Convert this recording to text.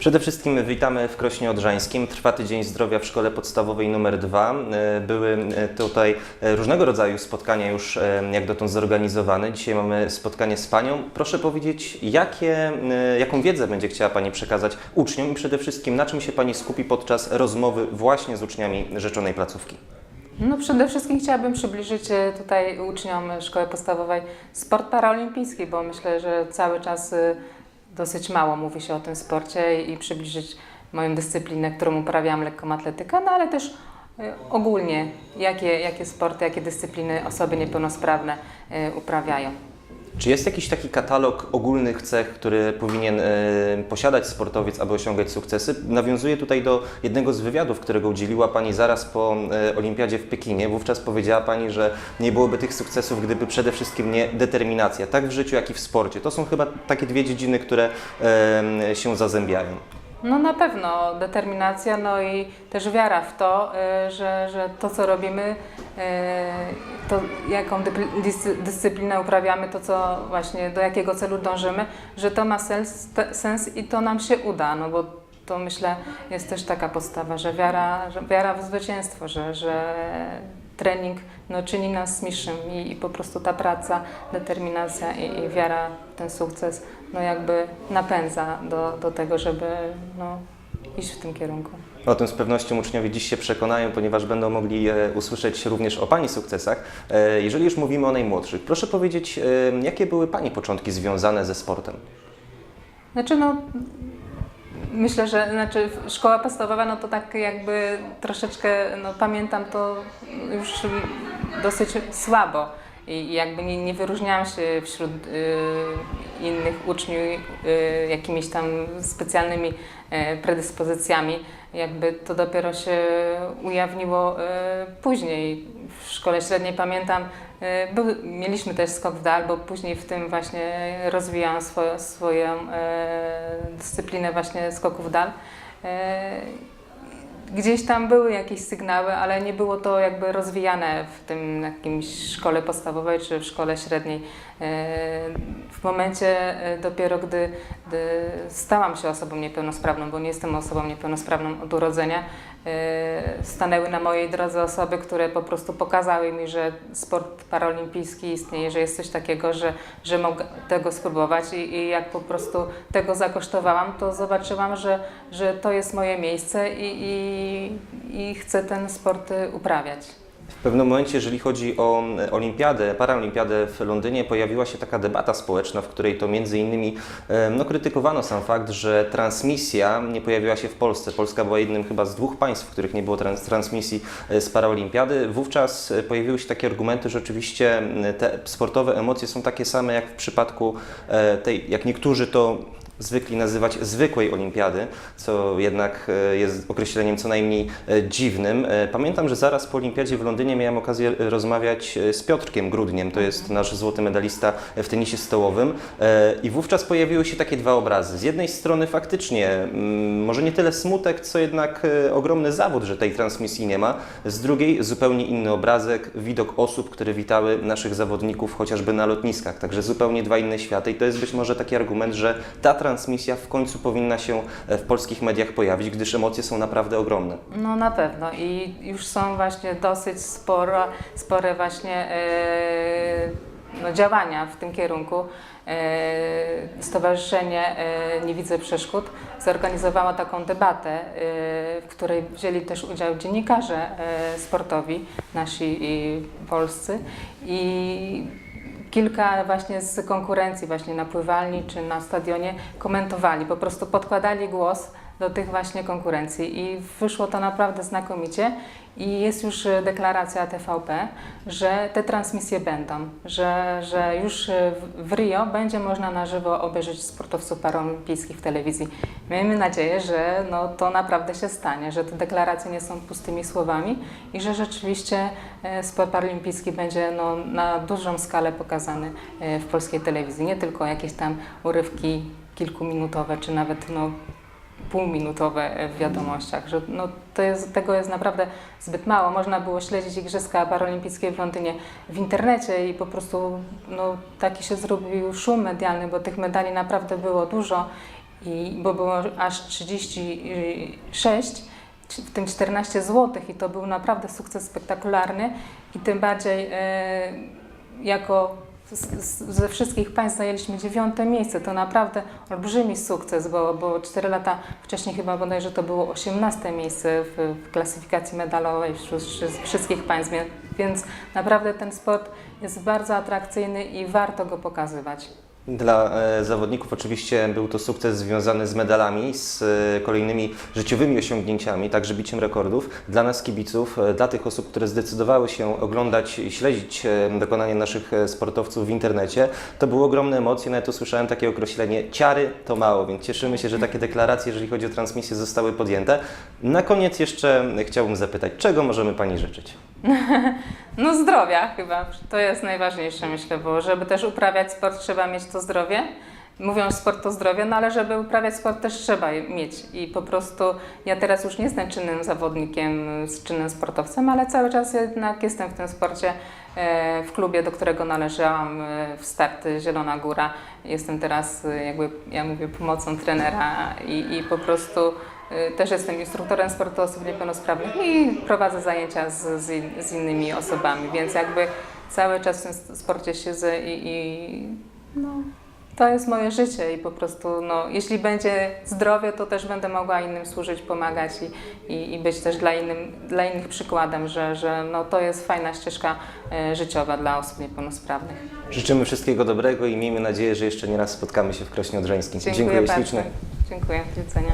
Przede wszystkim witamy w Krośnie Odrzańskim. Trwa Tydzień Zdrowia w Szkole Podstawowej nr 2. E, Były tutaj różnego rodzaju spotkania już e, jak dotąd zorganizowane. Dzisiaj mamy spotkanie z Panią. Proszę powiedzieć, jakie, e, jaką wiedzę będzie chciała Pani przekazać uczniom i przede wszystkim na czym się Pani skupi podczas rozmowy właśnie z uczniami rzeczonej placówki? No przede wszystkim chciałabym przybliżyć e, tutaj uczniom szkoły podstawowej sport paraolimpijski, bo myślę, że cały czas dosyć mało mówi się o tym sporcie i przybliżyć moją dyscyplinę, którą uprawiam, lekką atletykę, no ale też e, ogólnie jakie, jakie sporty, jakie dyscypliny osoby niepełnosprawne e, uprawiają. Czy jest jakiś taki katalog ogólnych cech, który powinien e, posiadać sportowiec, aby osiągać sukcesy? Nawiązuję tutaj do jednego z wywiadów, którego udzieliła Pani zaraz po e, Olimpiadzie w Pekinie. Wówczas powiedziała Pani, że nie byłoby tych sukcesów, gdyby przede wszystkim nie determinacja, tak w życiu, jak i w sporcie. To są chyba takie dwie dziedziny, które e, się zazębiają. No na pewno determinacja, no i też wiara w to, y, że, że to co robimy, y, to jaką dyscyplinę uprawiamy, to co właśnie, do jakiego celu dążymy, że to ma sens, sens i to nam się uda, no bo to myślę jest też taka postawa, że wiara, że wiara w zwycięstwo, że, że trening no, czyni nas mistrzem i, i po prostu ta praca, determinacja i, i wiara w ten sukces no jakby napędza do, do tego, żeby no, iść w tym kierunku. O tym z pewnością uczniowie dziś się przekonają, ponieważ będą mogli e, usłyszeć również o Pani sukcesach. E, Jeżeli już mówimy o najmłodszych, proszę powiedzieć, e, jakie były Pani początki związane ze sportem? Znaczy no, myślę, że znaczy szkoła podstawowa, no to tak jakby troszeczkę, no pamiętam to już dosyć słabo i jakby nie, nie wyróżniałam się wśród y, innych uczniów y, jakimiś tam specjalnymi y, predyspozycjami. Jakby to dopiero się ujawniło y, później. W szkole średniej pamiętam, był, mieliśmy też skok w dal, bo później w tym właśnie rozwijałam swoją, e, dyscyplinę właśnie skoków w dal. E, gdzieś tam były jakieś sygnały, ale nie było to jakby rozwijane w tym jakimś szkole podstawowej czy w szkole średniej. E, W momencie e, dopiero, gdy, gdy stałam się osobą niepełnosprawną, bo nie jestem osobą niepełnosprawną od urodzenia, e, stanęły na mojej drodze osoby, które po prostu pokazały mi, że sport paraolimpijski istnieje, że jest coś takiego, że, że mogę tego spróbować i, i jak po prostu tego zakosztowałam, to zobaczyłam, że, że to jest moje miejsce i, i, i chcę ten sport y, uprawiać. W pewnym momencie, jeżeli chodzi o e, olimpiadę, paraolimpiadę w Londynie, pojawiła się taka debata społeczna, w której to między innymi no, krytykowano sam fakt, że transmisja nie pojawiła się w Polsce. Polska była jednym chyba z dwóch państw, w których nie było trans transmisji e, z paraolimpiady. Wówczas e, pojawiły się takie argumenty, że oczywiście te sportowe emocje są takie same jak w przypadku e, tej, jak niektórzy to zwykli nazywać zwykłej olimpiady, co jednak e, jest określeniem co najmniej e, dziwnym. E, Pamiętam, że zaraz po olimpiadzie w Londynie miałem okazję rozmawiać z Piotrkiem Grudniem, to jest nasz złoty medalista w tenisie stołowym i wówczas pojawiły się takie dwa obrazy. Z jednej strony faktycznie mm, może nie tyle smutek, co jednak ogromny zawód, że tej transmisji nie ma. Z drugiej zupełnie inny obrazek, widok osób, które witały naszych zawodników chociażby na lotniskach. Także zupełnie dwa inne światy i to jest być może taki argument, że ta transmisja w końcu powinna się e, w polskich mediach pojawić, gdyż emocje są naprawdę ogromne. No na pewno i już są właśnie dosyć sporo, spore właśnie e, no, działania w tym kierunku. E, Stowarzyszenie Nie Widzę Przeszkód zorganizowało taką debatę, w której wzięli też udział dziennikarze sportowi, nasi i polscy i kilka właśnie z konkurencji właśnie na pływalni czy na stadionie komentowali, po prostu podkładali głos do tych właśnie konkurencji. I wyszło to naprawdę znakomicie. I jest już e, deklaracja TVP, że te transmisje będą, że, że już e, w- Rio będzie można na żywo obejrzeć sportowców paraolimpijskich w telewizji. Miejmy nadzieję, że no, to naprawdę się stanie, że te deklaracje nie są pustymi słowami i że rzeczywiście e, sport paraolimpijski będzie no, na dużą skalę pokazany w polskiej telewizji, nie tylko jakieś tam urywki kilkuminutowe, czy nawet no, półminutowe e, w wiadomościach, że no, to jest, tego jest naprawdę zbyt mało. Można było śledzić Igrzyska Paralimpijskie w Londynie w internecie i po prostu no, taki się zrobił szum medialny, bo tych medali naprawdę było dużo i, bo było aż 36, w tym 14 zł i to był naprawdę sukces spektakularny i tym bardziej e, jako ze wszystkich państw zajęliśmy dziewiąte miejsce. To naprawdę olbrzymi sukces, bo, bo 4 lata wcześniej chyba bodajże to było 18 miejsce w, w klasyfikacji medalowej wśród wszy- wszystkich państw, więc naprawdę ten sport jest bardzo atrakcyjny i warto go pokazywać. Dla e, zawodników oczywiście był to sukces związany z medalami, z e, kolejnymi życiowymi osiągnięciami, także biciem rekordów. Dla nas kibiców, e, dla tych osób, które zdecydowały się oglądać i śledzić dokonanie naszych sportowców w internecie, to były ogromne emocje. Nawet usłyszałem takie określenie ciary to mało, więc cieszymy się, że takie deklaracje, jeżeli chodzi o transmisję, zostały podjęte. Na koniec jeszcze chciałbym zapytać, czego możemy Pani życzyć? No zdrowia chyba, to jest najważniejsze myślę, bo żeby też uprawiać sport trzeba mieć to zdrowie. Mówią, że sport to zdrowie, no ale żeby uprawiać sport też trzeba mieć i po prostu ja teraz już nie jestem czynnym zawodnikiem, czynnym sportowcem, ale cały czas jednak jestem w tym sporcie e, w klubie, do którego należałam e, w start Zielona Góra. Jestem teraz e, jakby, ja mówię, pomocą trenera i, i po prostu też jestem instruktorem sportu osób niepełnosprawnych i prowadzę zajęcia z, z, in- z innymi osobami, więc jakby cały czas w tym sporcie siedzę i, i no, to jest moje życie i po prostu, no, jeśli będzie zdrowie, to też będę mogła innym służyć, pomagać i, i, i być też dla, innym, dla innych przykładem, że, że no, to jest fajna ścieżka e, życiowa dla osób niepełnosprawnych. Życzymy wszystkiego dobrego i miejmy nadzieję, że jeszcze nie raz spotkamy się w Krośnie Odrzańskim. Dziękuję, bardzo. ślicznie. Dziękuję, do widzenia.